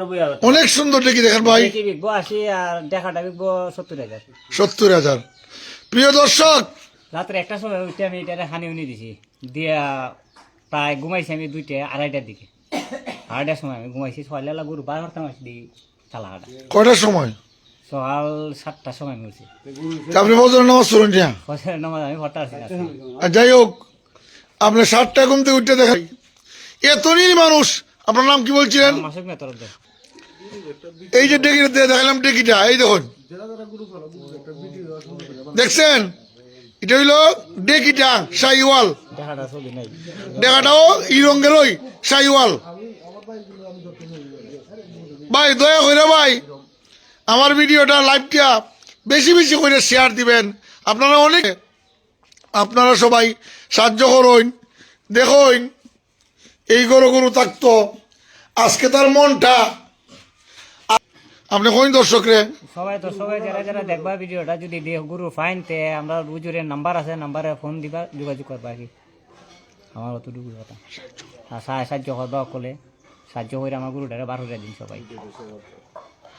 নব্বই হাজার অনেক সুন্দর ডেকি দেখেন ভাই। আশি আর দেখাটা বিকবো সত্তর হাজার। সত্তর হাজার। প্রিয় দর্শক রাত্রে একটা সময় উঠে আমি এটা হানি উনি দিছি। দিয়া প্রায় ঘুমাইছি আমি দুইটা আড়াইটার দিকে। আড়াইটার সময় আমি ঘুমাইছি গরু বার আসি কয়টার সময়? সকাল সাতটার সময় আমি উঠছি। আপনি বছর নামাজ পড়ুন নামাজ আমি আসি যাই হোক আপনি ষাটটা ঘুম থেকে উঠতে দেখাই এতই মানুষ আপনার নাম কি বলছিলেন? মাসুক এই যে দিয়ে দেখালাম ডেকিটা এই দেখুন। দেখছেন? এটা হইল ডেকিটা শাহিওয়াল দেখাটা ছবি নাই। ডেকাটাও ই রঙের ওই শাহিওয়াল ভাই, দয়া করে ভাই, আমার ভিডিওটা লাইভটা বেশি বেশি করে শেয়ার দিবেন। আপনারা অনেক আপনারা সবাই সাহায্য করুন দেখুন এই গরু গরু থাকতো। আজকে তার মনটা আপনি কোন দর্শক রে। সবাই তো সবাই যারা যারা দেখবা ভিডিওটা, যদি গুরু ফাইন তে আমরা হুজুরের নাম্বার আছে, নাম্বারে ফোন দিবা, যোগাযোগ করবা কি। আমার অতটুকু কথা। আর সাহায্য করবা অকলে। সাহায্য করে আমার গুরুটারে বার করে দিন সবাই।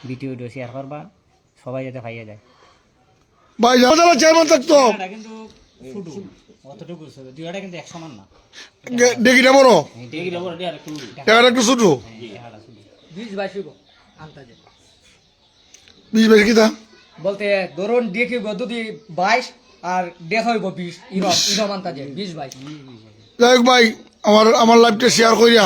ভিডিও ভিডিও শেয়ার করবা সবাই যাতে পাইয়া যায়। ভাই যারা চেয়ারম্যান থাকতো কিন্তু অতটুকু দুইটা কিন্তু এক সমান না। ডেকিটা বড়। একটু ডেকাটা একটু ছোট। বিশ বাইশ হইব বিশ বেশি কিতা বলতে ধরুন দেখি যদি বাইশ আর দেখ হইব বিশ ইরম ইরম বিশ বাইশ যাই হোক ভাই আমার আমার লাইভটা শেয়ার করিয়া।